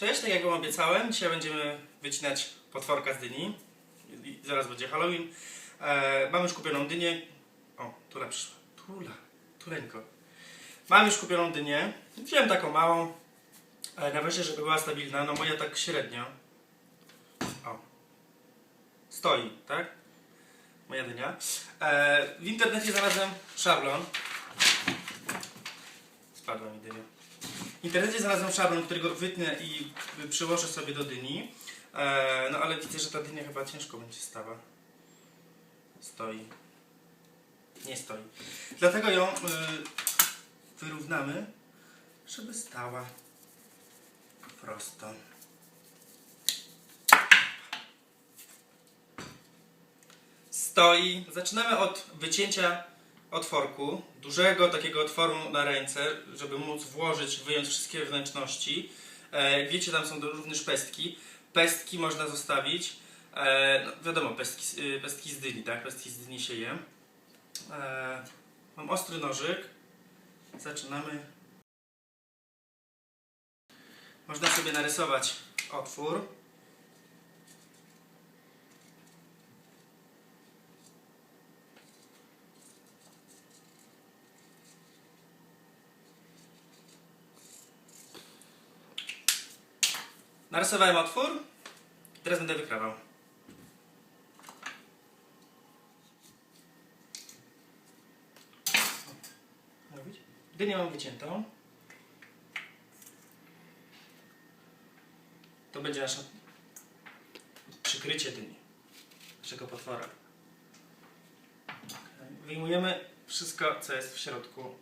Cześć, tak jak wam obiecałem, dzisiaj będziemy wycinać potworka z dyni. I zaraz będzie Halloween. E, mam już kupioną dynię. O, Tula przyszła. Tula, Tuleńko. Mam już kupioną dynię. Wziąłem taką małą. E, najważniejsze, żeby była stabilna. No moja tak średnio. O. Stoi, tak? Moja dynia. E, w internecie znalazłem szablon. Spadła mi dynia. W internecie znalazłem szablon, którego wytnę i przyłożę sobie do dyni. E, no ale widzę, że ta dynia chyba ciężko będzie stała. Stoi. Nie stoi. Dlatego ją y, wyrównamy, żeby stała prosto. Stoi. Zaczynamy od wycięcia otworku, dużego takiego otworu na ręce, żeby móc włożyć, wyjąć wszystkie wnętrzności. E, wiecie, tam są również pestki. Pestki można zostawić. E, no, wiadomo, pestki, y, pestki z dyni, tak? Pestki z dyni się je. E, mam ostry nożyk. Zaczynamy. Można sobie narysować otwór. Narysowałem otwór. Teraz będę wykrawał. Dynię mam wyciętą. To będzie nasze przykrycie dyni. Naszego potwora. Wyjmujemy wszystko, co jest w środku.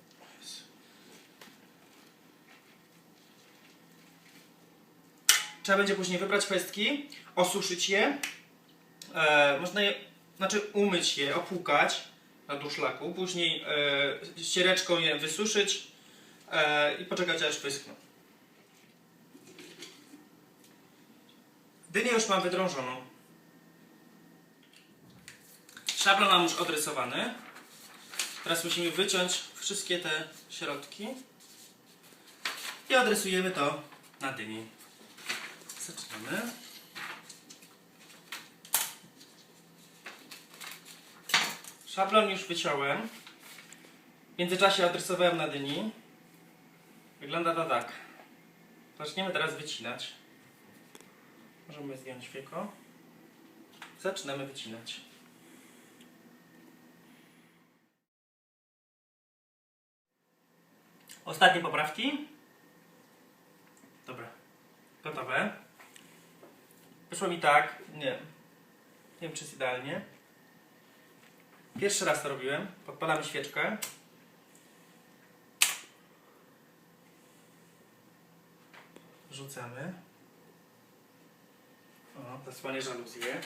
Trzeba będzie później wybrać pestki, osuszyć je. E, można je, znaczy umyć je, opłukać na durszlaku. Później e, ściereczką je wysuszyć e, i poczekać aż wyschną. Dynię już mam wydrążoną. Szablon mam już odrysowany. Teraz musimy wyciąć wszystkie te środki i odrysujemy to na dyni. Zaczynamy. Szablon już wyciąłem. W międzyczasie odrysowałem na dyni. Wygląda to tak. Zaczniemy teraz wycinać. Możemy zdjąć wieko. Zaczynamy wycinać. Ostatnie poprawki. Dobra. Gotowe. Wyszło mi tak. Nie. Nie wiem, czy jest idealnie. Pierwszy raz to robiłem. Podpalamy świeczkę. Rzucamy. O, zasłanie żaluzję.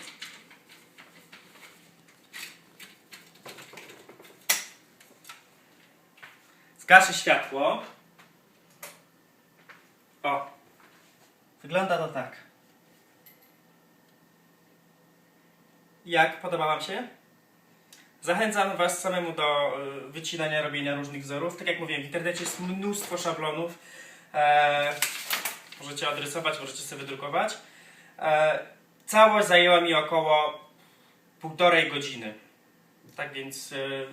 Zgaszę światło. O. Wygląda to tak. Jak? Podoba Wam się? Zachęcam Was samemu do y, wycinania, robienia różnych wzorów. Tak jak mówiłem, w internecie jest mnóstwo szablonów. E, możecie odrysować, możecie sobie wydrukować. E, całość zajęła mi około półtorej godziny. Tak więc y,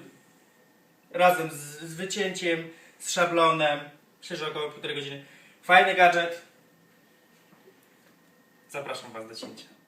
razem z, z wycięciem, z szablonem, myślę, około półtorej godziny. Fajny gadżet. Zapraszam Was do cięcia.